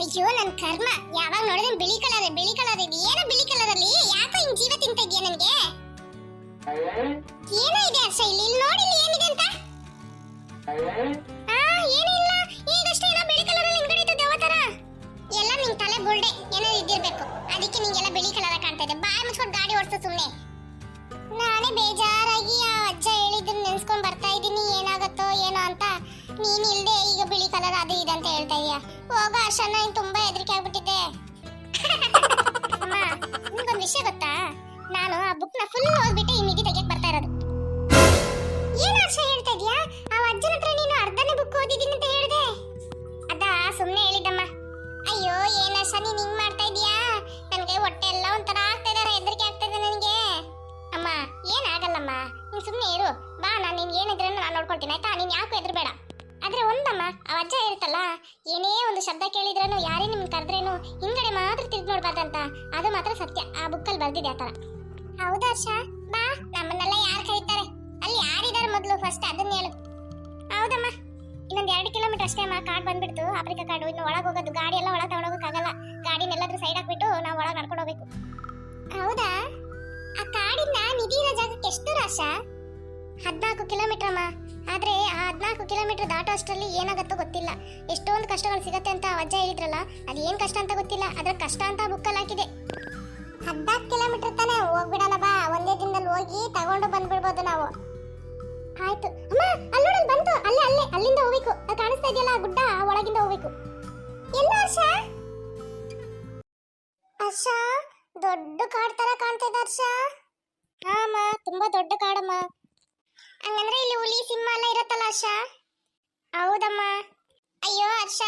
ಅಯ್ಯೋ, ನನ್ ಕರ್ಮ. ಯಾವಾಗ ನೋಡಿದ್ರೆ ಬಿಳಿ ಕಲರ್ ಬಿಳಿ ಕಲರ್ ಇದೆ. ಏನೋ ಬಿಳಿ ಕಲರ್ ಅಲ್ಲಿ? ಯಾಕೋ ಹಿಂಗ್ ಜೀವ ತಿಂತ ಇದೆಯಾ ನನ್ಗೆ? ಏನೋ ಇದೆ ಹರ್ಷ ಇಲ್ಲಿ. ಇಲ್ಲಿ ನೋಡಿ, ಇಲ್ಲಿ ಏನಿದೆ ಅಂತ? ಆ, ಏನಿಲ್ಲ. ಈಗಷ್ಟೇ ಏನೋ ಬಿಳಿ ಕಲರ್ ಅಲ್ಲಿ ಹಿಂಗಡೆ ಇತ್ತು ದೆವ್ವ ಎಲ್ಲ ನಿನ್ ತಲೆ ಬುಲ್ಡೆ ಏನೋ ಇದ್ದಿರ್ಬೇಕು ಅದಕ್ಕೆ ನಿಂಗೆಲ್ಲ ಬಿಳಿ ಕಲರ್ ಕಾಣ್ತಾ ಇದೆ. ಬಾಯ್ ಮುಚ್ಕೊಂಡು ಗಾಡಿ ಓಡಿಸು ಸುಮ್ಮನೆ ನಾನೇ ಬೇಜಾರಾಗಿ ಆ ಅಜ್ಜ ನೀನ್ ಇಲ್ದೆ ಈಗ ಬಿಳಿ ಕಲರ್ ಅದು ಇದೆ ಅಂತ ಹೇಳ್ತಾ ಇದೀಯ? ಹೋಗ ಅರ್ಷನ ನೀನ್ ತುಂಬಾ ಹೆದರಿಕೆ ಆಗ್ಬಿಟ್ಟಿದ್ದೆ. ಅಮ್ಮ, ನಿಮ್ಗೊಂದ್ ವಿಷಯ ಗೊತ್ತಾ? ನಾನು ಆ ಬುಕ್ನ ಫುಲ್ ಓದ್ಬಿಟ್ಟು ಅದು ಮಾತ್ರ ಸತ್ಯ. ಆ ಬುಕ್ಕಲ್ಲಿ ಬರ್ದಿದೆ ಆ ಥರ. ಹೌದಾ ಹರ್ಷ? ಬಾ, ನಮ್ಮನ್ನೆಲ್ಲ ಯಾರು ಕರೀತಾರೆ? ಅಲ್ಲಿ ಯಾರಿದ್ದಾರೆ ಮೊದಲು? ಫಸ್ಟ್ ಅದನ್ನ ಹೇಳು. ಹೌದಮ್ಮ. ಇನ್ನೊಂದು ಎರಡು ಕಿಲೋಮೀಟರ್ ಅಷ್ಟೇ ಅಮ್ಮ. ಕಾಡ್ ಬಂದ್ಬಿಡ್ತು. ಆಫ್ರಿಕಾ ಕಾಡು. ಇನ್ನು ಒಳಗೆ ಹೋಗೋದು. ಗಾಡಿ ಎಲ್ಲ ಒಳಗೆ ತಗೊಂಡೋಗಕ್ಕಾಗಲ್ಲ. ಗಾಡಿನೆಲ್ಲಾದ್ರೂ ಸೈಡ್ ಹಾಕ್ಬಿಟ್ಟು ನಾವು ಒಳಗೆ ನಡ್ಕೊಂಡು ಹೋಗ್ಬೇಕು. ಹೌದಾ? ಆ ಕಾಡಿಂದ ನಿಧಿ ಇರೋ ಜಾಗಕ್ಕೆ ಎಷ್ಟು ರಾಶ ಹದ್ನಾಲ್ಕು ಕಿಲೋಮೀಟರ್ ಅಮ್ಮ. ಆದ್ರೆ ಆ ಹದಿನಾಲ್ಕು ಕಿಲೋಮೀಟರ್ ದಾಟೋ ಅಷ್ಟರಲ್ಲಿ ಏನಾಗುತ್ತೋ ಗೊತ್ತಿಲ್ಲ. ಎಷ್ಟೊಂದು ಕಷ್ಟಗಳು ಸಿಗತ್ತೆ ಅಂತ ಅಜ್ಜ ಹೇಳಿದ್ರಲ್ಲ, ಅದು ಏನು ಕಷ್ಟ ಅಂತ ಗೊತ್ತಿಲ್ಲ. ಅದ್ರ ಕಷ್ಟ ಅಂತ ಬುಕ್ಕಲ್ಲಿ ಹಾಕಿದೆ ಹದಿನಾಲ್ಕು ಕಿಲೋಮೀಟರ್ ತಾನೇ ಹೋಗ್ಬಿಡಲ್ಲ ಬಾ, ಒಂದೇ ದಿನದಲ್ಲಿ ಹೋಗಿ ತಗೊಂಡು ಬಂದ್ಬಿಡ್ಬೋದು ನಾವು. ಆಯ್ತು. ಅಮ್ಮ ಅಲ್ಲೋಡಲ್ಲಿ ಬಂತು. ಅಲ್ಲೇ ಅಲ್ಲೇ, ಅಲ್ಲಿಂದ ಹೋಗ್ಬೇಕು. ಅದು ಕಾಣಿಸ್ತಾ ಇದೆಯಲ್ಲ ಗುಡ್ಡ ಒಳಗಿಂದ ಹೋಗ್ಬೇಕು. ಎಲ್ಲ ಹರ್ಷ ಹರ್ಷ ದೊಡ್ಡ ಕಾಡ್ ತರ ಕಾಣ್ತಾ ಹರ್ಷ ಹಾ ಅಮ್ಮ, ತುಂಬಾ ದೊಡ್ಡ ಕಾಡಮ್ಮ. ಹಂಗಂದ್ರೆ ಇಲ್ಲಿ ಹುಲಿ, ಸಿಂಹ ಎಲ್ಲ ಇರತ್ತಲ್ಲ ಹರ್ಷ? ಹೌದಮ್ಮ. ಅಯ್ಯೋ ಹರ್ಷ,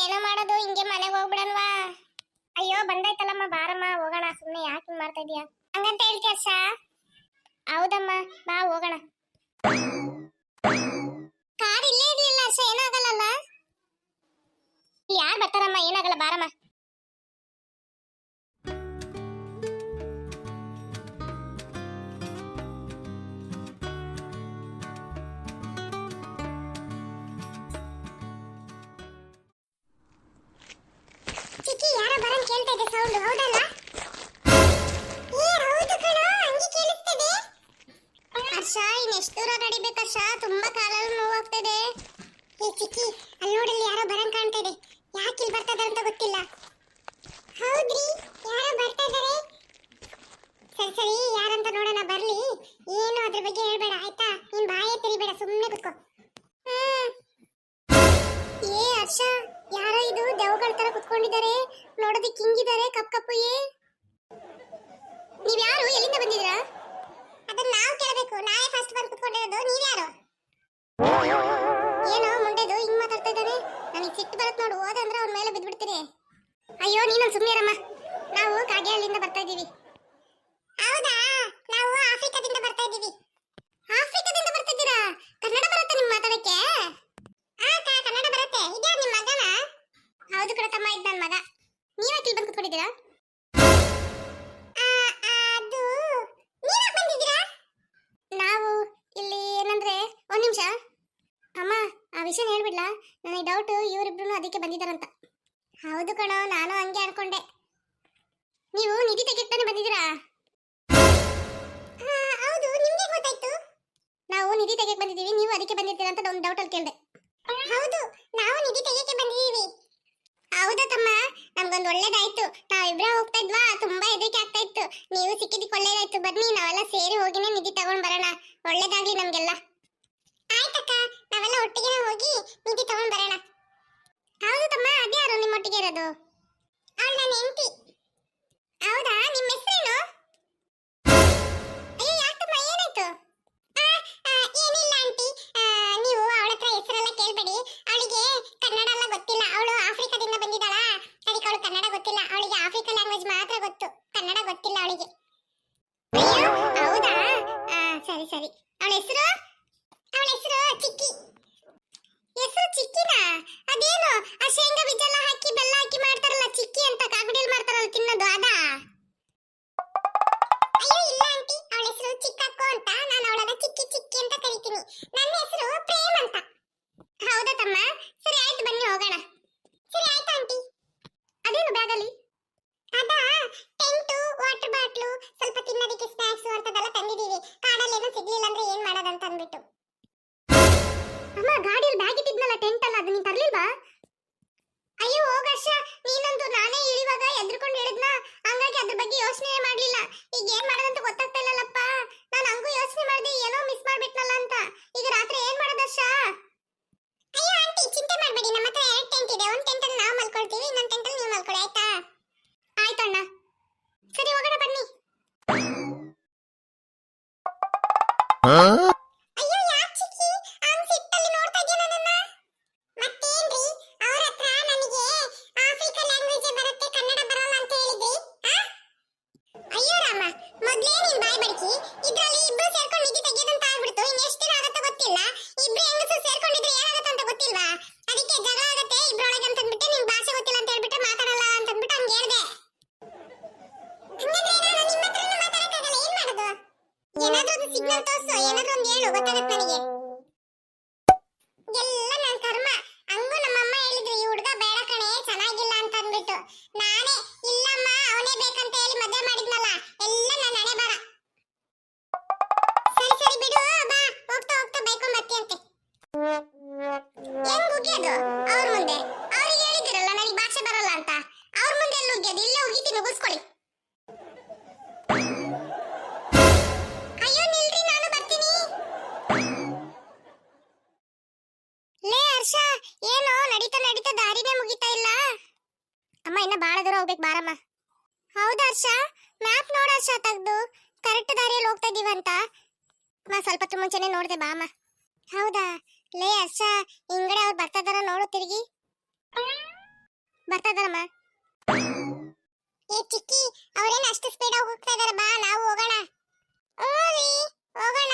ಏನೋ ಮಾಡೋದು, ಹಿಂಗೆ ಮನೆಗೆ ಹೋಗ್ಬಿಡಲ್ವಾ ಅಯ್ಯೋ, ಬಂದಾಯ್ತಲ್ಲಮ್ಮ, ಬಾರಮ್ಮ, ಹೋಗೋಣ ಸುಮ್ಮನೆ ಯಾಕೆ ಮಾಡ್ತಾ ಇದೀಯಾ? ಹಂಗಂತ ಹೇಳ್ತೀಯ ಹರ್ಷ? ಹೌದಮ್ಮ, ಬಾ, ಹೋಗೋಣ. ಕಾರ್ ಇಲ್ಲೇ ಇರ್ಲಿಲ್ಲ ಹರ್ಷ, ಏನಾಗಲ್ಲಲ್ಲ? ಯಾರು ಬರ್ತಾರಮ್ಮ, ಏನಾಗಲ್ಲ, ಬಾರಮ್ಮ. ಸೌಂಡ್ ಹೌದಲ್ಲ? ಏ ಹೌದು ಕಣೋ, ಹಂಗೆ ಕೇಳಿಸ್ತಿದೆ. ಹರ್ಷ, ಇನ್ನೆಷ್ಟು ದೂರ ನಡಿಬೇಕು ಹರ್ಷ ತುಂಬಾ ಕಾಲಲ್ಲಿ ನೋವಾಗ್ತದೆ. ಏ, ಚಿಕ್ಕಿ ಕುತ್ಕೊಂಡಿರೋದು ನೀವ್ಯಾರು? ಏನೋ ಮುಂಡೆದು ಹಿಂಗ್ ಮಾತಾಡ್ತಾ ಇದ್ದಾನೆ. ನನಗೆ ಸಿಟ್ಟು ಬರುತ್ತೆ ನೋಡು, ಹೋದಂದ್ರೆ ಅವ್ರ ಮೇಲೆ ಬಿದ್ಬಿಡ್ತೀನಿ ಅಯ್ಯೋ ನೀನು ಸುಮ್ಮನಿರಮ್ಮ ನಾವು ಕಾಗೆಹಳ್ಳಿಯಿಂದ ಬರ್ತಾ ಇದ್ದೀವಿ. ಹೌದಾ? ನಾವು ಆಫ್ರಿಕಾದಿಂದ ಬರ್ತಾ ಇದ್ದೀವಿ. ನಿಮಿಷ. ಅಮ್ಮ, ಆ ವಿಷಯ ಹೇಳ್ಬಿಡ್ಲಾ? ನನಗೆ ಡೌಟ್ ಇವರಿಬ್ರು ಅದಕ್ಕೆ ಬಂದಿದ್ದಾರಂತ. ಹೌದು ಕಣೋ, ನಾನು ಹಂಗೆ ಅನ್ಕೊಂಡೆ. ನೀವು ನಿಧಿ ತೆಗೆತಾನೆ ಬಂದಿದ್ದೀರಾ? ಹೌದು, ನಿಮಗೆ ಗೊತ್ತಾಯ್ತು? ನಾವು ನಿಧಿ ತೆಗೆಯಕ್ಕೆ ಬಂದಿದ್ದೀವಿ, ನೀವು ಅದಕ್ಕೆ ಬಂದಿರ್ತೀರಾ ಅಂತ ಒಂದು ಡೌಟ್ ಅಲ್ಲಿ ಕೇಳಿದೆ. ಹೌದು, ನಾವು ನಿಧಿ ತೆಗೆಯಕ್ಕೆ ಬಂದಿದ್ದೀವಿ. ಹೌದಾ ತಮ್ಮ, ನಮ್ಗೊಂದು ಒಳ್ಳೇದಾಯ್ತು. ನಾವಿಬ್ರ ಹೋಗ್ತಾ ಇದ್ವಾ? ತುಂಬಾ ಹೆದರಿಕೆ ಆಗ್ತಾ ಇತ್ತು. ನೀವು ಸಿಕ್ಕಿದ್ದಕ್ಕೆ ಒಳ್ಳೇದಾಯ್ತು. ಬನ್ನಿ, ನಾವೆಲ್ಲ ಸೇರಿ ಹೋಗಿನೇ ನಿಧಿ ತಗೊಂಡ್ ಬರೋಣ. ಒಳ್ಳೇದಾಗ್ಲಿ ನಮ್ಗೆಲ್ಲ. ಒಟ್ಟಿಗೆ ಹೋಗಿ ನಿಧಿ ತಗೊಂಡ್ ಬರೋಣ ಹೌದು ತಮ್ಮ, ಅದ್ಯಾರು ನಿಮ್ಮೊಟ್ಟಿಗೆ ಇರೋದು? ಅವಳು ನನ್ನ ಹೆಂಡತಿ. ಹೌದಾ? ನಿಮ್ಮ ಹೆಸರೇನು? ಇನ್ನ ಬಾಳ ದೂರ ಹೋಗ್ಬೇಕು ಬಾರಮ್ಮ. ಹೌದಾ ಹರ್ಷ ಮ್ಯಾಪ್ ನೋಡ ಹರ್ಷ ತೆಗ್ದು. ಕರೆಕ್ಟ್ ದಾರಿಯಲ್ಲಿ ಹೋಗ್ತಾ ಇದೀವ ಅಂತ. ಮಾ ಸ್ವಲ್ಪ ಹೊತ್ತು ಮುಂಚೆನೆ ನೋಡಿದೆ ಬಾಮ ಹೌದಾ? ಲೇ ಹರ್ಷ ಹಿಂಗಡೆ ಅವ್ರು ಬರ್ತಾ ನೋಡು ತಿರುಗಿ. ಬರ್ತಾ ಇದಾರಮ್ಮ ಏ ಚಿಕ್ಕಿ, ಅವ್ರೇನ್ ಅಷ್ಟು ಸ್ಪೀಡ್ ಹೋಗ್ತಾ ಇದಾರ ಬಾ, ನಾವು ಹೋಗೋಣ. ಹೋಗೋಣ.